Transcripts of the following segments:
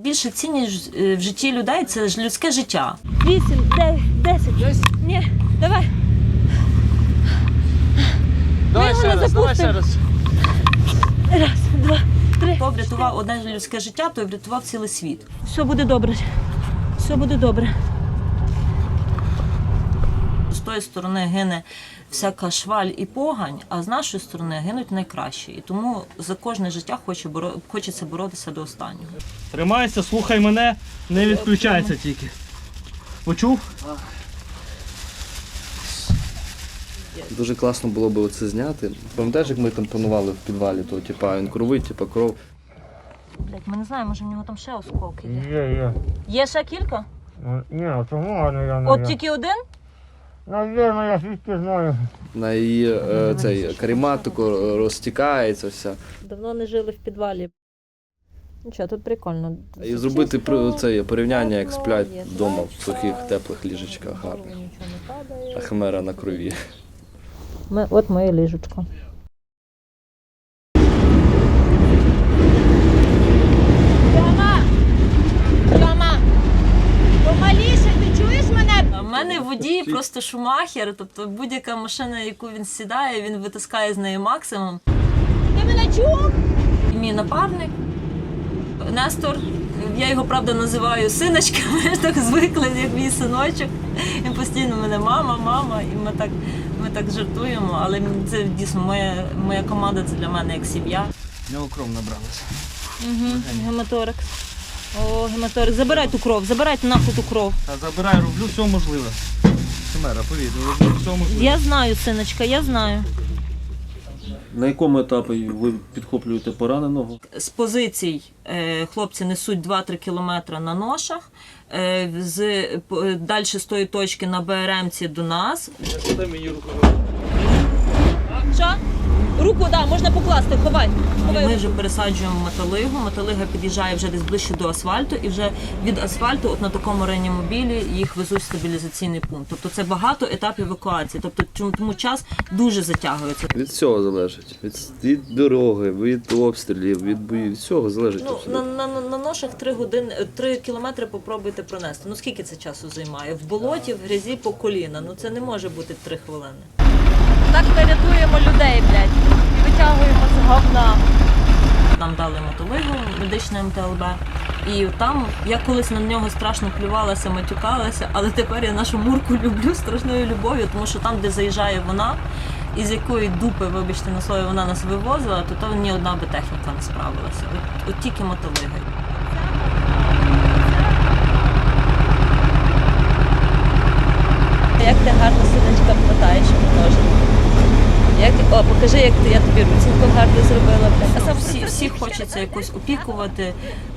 Більше цінність е, в житті людей це ж людське життя. Вісім, дев'ять, десять. Ні, давай. Давай ще раз, давай ще раз. Раз, два, три. Хто врятував одне людське життя, той врятував цілий світ. Все буде добре. Все буде добре. З тої сторони гине всяка шваль і погань, а з нашої сторони гинуть найкращі. І тому за кожне життя хоче боро... хочеться боротися до останнього. Тримайся, слухай мене, не відключайся тільки. Почув? Дуже класно було б це зняти. Пам'ятаєш, як ми там планували в підвалі, то типа він кровить, типа кров. Блять, ми не знаємо, може в нього там ще осколки є. Є, є. Є ще кілька? Ну, Ні, тому я не От тільки один? Навірно, я звідки знаю. На її е, цей карематику розтікається вся. Давно не жили в підвалі. Нічого, тут прикольно. І зробити при- це порівняння, як сплять вдома в сухих, теплих ліжечках гарних. Нічого не падає. А хмера на крові. Ми, от моє ліжечко. Тьома! Тьома! Помаліше, ти чуєш мене? А в мене водій просто шумахер, тобто будь-яка машина, яку він сідає, він витискає з неї максимум. Ти мене чув? І мій напарник Нестор, я його правда називаю синочка, ми ж так звикли, як мій синочок. Він постійно мене мама, мама, і ми так, ми так жартуємо. Але це дійсно моя, моя команда це для мене як сім'я. В нього кров набралася. Угу. Гематорик. О, гематорик. Забирай ту кров, забирайте нахуй ту кров. Та забирай, роблю все можливе. Хмера, повір, роблю все можливе. Я знаю, синочка, я знаю. На якому етапі ви підхоплюєте пораненого? З позицій е, хлопці несуть 2-3 кілометри на ношах. Е, з, далі з тої точки на БРМці до нас. Що? Руку, да, можна покласти, ховай. Ховай. ми вже пересаджуємо металигу. Металига під'їжджає вже десь ближче до асфальту, і вже від асфальту, от на такому реанімобілі, їх везуть в стабілізаційний пункт. Тобто це багато етапів евакуації. Тобто чому- тому час дуже затягується. Від всього залежить. Від, від дороги, від обстрілів, від боїв, від всього залежить. Ну на, на, на, на ношах 3 години 3 кілометри попробуйте пронести. Ну скільки це часу займає? В болоті, в грязі по коліна. Ну це не може бути 3 хвилини. Так ми рятуємо людей, блядь. Витягуємо з. Нам дали мотолигу, медичне МТЛБ. І там я колись на нього страшно плювалася, матюкалася, але тепер я нашу мурку люблю страшною любов'ю, тому що там, де заїжджає вона, із якої дупи, вибачте на слові, вона нас вивозила, то то ні одна би техніка не справилася. От, от тільки мотолига. Як ти гарно синочка мотаєш множину. Як, о, покажи, як ти, я тобі руцінку гарно зробила. А сам Всі, всі хочеться якось опікувати,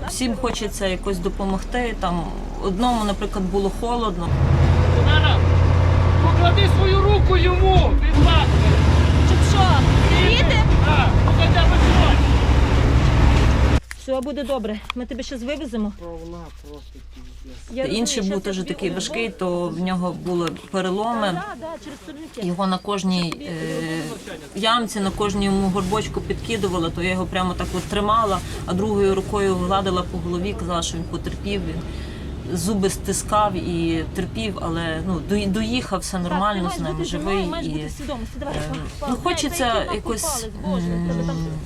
всім хочеться якось допомогти. Там одному, наприклад, було холодно. Нара, поклади свою руку йому! Від ласки! Щоб що? Діти? Так! Все буде добре. Ми тебе зараз вивеземо. Я Інший був теж такий важкий, то в нього були переломи. Його на кожній е, ямці, на кожному горбочку підкидувала, то я його прямо так от тримала, а другою рукою гладила по голові, казала, що він потерпів. Він зуби стискав і терпів, але ну до- доїхав все нормально з ним, живий і. Ем, Ну, хочеться якось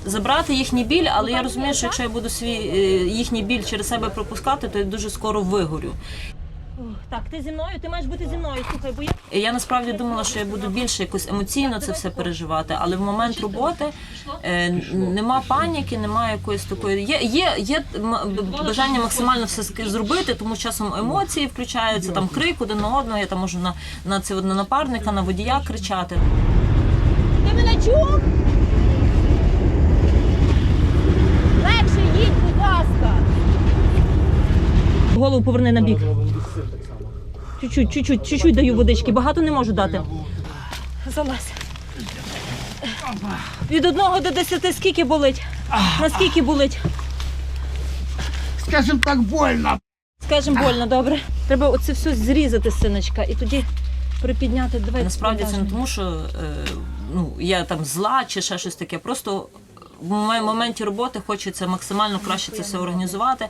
забрати їхній біль, але я розумію, що якщо я буду свій е, їхній біль через себе пропускати, то я дуже скоро вигорю. Так, ти зі мною, ти маєш бути зі мною. Слухай, бо я Я насправді думала, що я буду більше якось емоційно це все переживати, але в момент роботи е, нема паніки, немає якоїсь такої. Є, є, є бажання максимально все зробити, тому часом емоції включаються, там крик один на одного, я там можу на, на це на напарника, на водія кричати. Ти мене чув? Легше їдь, будь ласка. голову поверни на бік. Чуть-чуть, чуть-чуть, чуть-чуть даю водички, багато не можу дати. Залазь. Від одного до десяти скільки болить? Наскільки болить? Скажем так, больно. Скажем, больно, добре. Треба оце все зрізати, синочка, і тоді припідняти. Давай Насправді це не тому, що е, ну я там зла чи ще щось таке. Просто в моме- моменті роботи хочеться максимально краще це все організувати.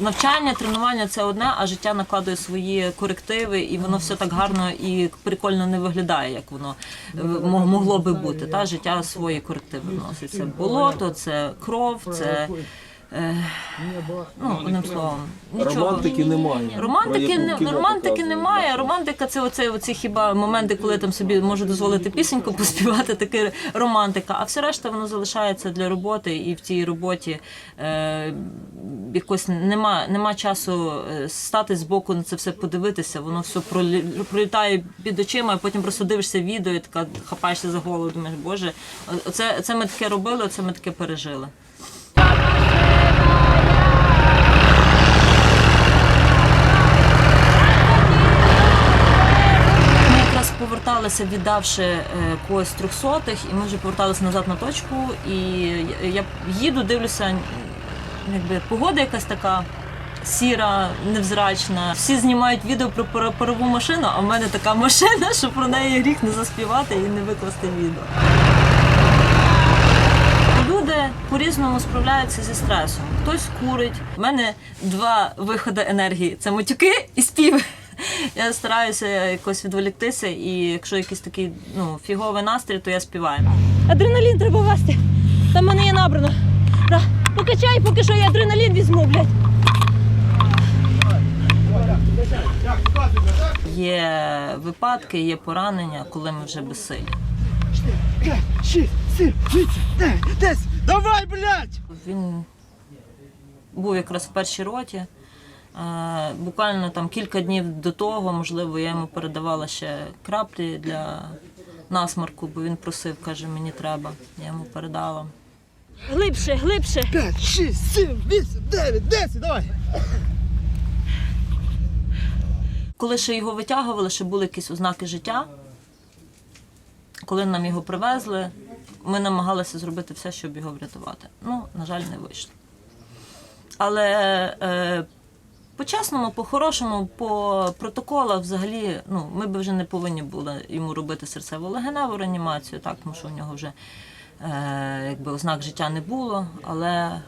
Навчання, тренування це одне, а життя накладує свої корективи, і воно все так гарно і прикольно не виглядає, як воно е, могло би бути. Та життя свої корективи вносить. Це болото, це кров, це. Е, ну, одним словом, нічого. Романтики немає. Романтики, Про яку не, кіно романтики немає. Романтика це оце, оці хіба моменти, коли там собі можу дозволити пісеньку поспівати, таке романтика. А все решта воно залишається для роботи, і в цій роботі е, якось нема, нема часу е, стати збоку на це все подивитися. Воно все пролі- пролітає під очима, а потім просто дивишся відео і така хапаєшся за голову, думаєш, боже, оце, оце ми таке робили, оце ми таке пережили. Ми якраз поверталися, віддавши е, когось трьохсотих, і ми вже поверталися назад на точку. І я- їду, дивлюся, якби погода якась така. Сіра, невзрачна. Всі знімають відео про парову машину, а в мене така машина, що про неї гріх не заспівати і не викласти відео. Люди по-різному справляються зі стресом. Хтось курить. У мене два виходи енергії це матюки і співи. Я стараюся якось відволіктися, і якщо якийсь такий ну, фіговий настрій, то я співаю. Адреналін треба вести. Там в мене є набрано. Да. Покачай, поки що я адреналін візьму, блядь. Є випадки, є поранення, коли ми вже безсилі. Давай, блядь! Він був якраз в першій роті. Буквально там кілька днів до того, можливо, я йому передавала ще краплі для насморку, бо він просив, каже, мені треба. Я йому передала. Глибше, глибше. 5, 6, 7, 8, 9, 10, давай! Коли ще його витягували, ще були якісь ознаки життя. Коли нам його привезли, ми намагалися зробити все, щоб його врятувати. Ну, на жаль, не вийшло. Але е, по-чесному, по-хорошому, по протоколах взагалі, ну, ми б вже не повинні були йому робити серцево-легеневу реанімацію, так, тому що у нього вже е, якби, ознак життя не було. Але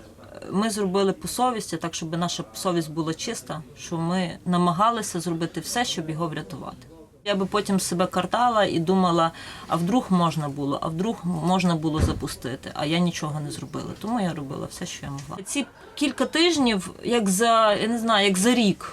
ми зробили по совісті, так, щоб наша совість була чиста, що ми намагалися зробити все, щоб його врятувати. Я би потім себе картала і думала, а вдруг можна було, а вдруг можна було запустити, а я нічого не зробила. Тому я робила все, що я могла. Ці кілька тижнів, як за я не знаю, як за рік.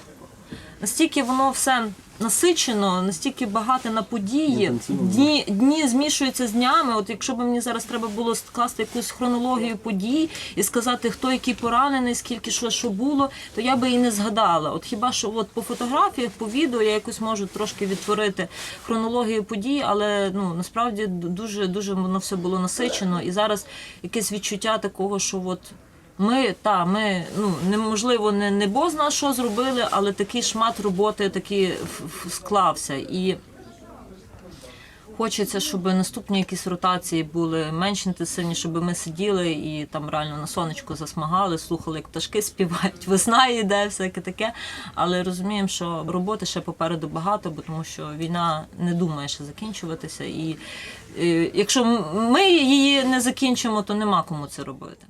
Настільки воно все насичено, настільки багато на події. Дні, дні змішуються з днями. От якщо б мені зараз треба було скласти якусь хронологію подій і сказати, хто який поранений, скільки що, що було, то я би і не згадала. От хіба що от по фотографіях, по відео я якось можу трошки відтворити хронологію подій, але ну насправді дуже дуже воно все було насичено. І зараз якесь відчуття такого, що от. Ми та ми ну неможливо не, не бозна що зробили, але такий шмат роботи ф- склався. І хочеться, щоб наступні якісь ротації були менш інтенсивні, щоб ми сиділи і там реально на сонечку засмагали, слухали, як пташки співають, весна йде, всяке таке. Але розуміємо, що роботи ще попереду багато, бо тому що війна не думає ще закінчуватися. І е, якщо ми її не закінчимо, то нема кому це робити.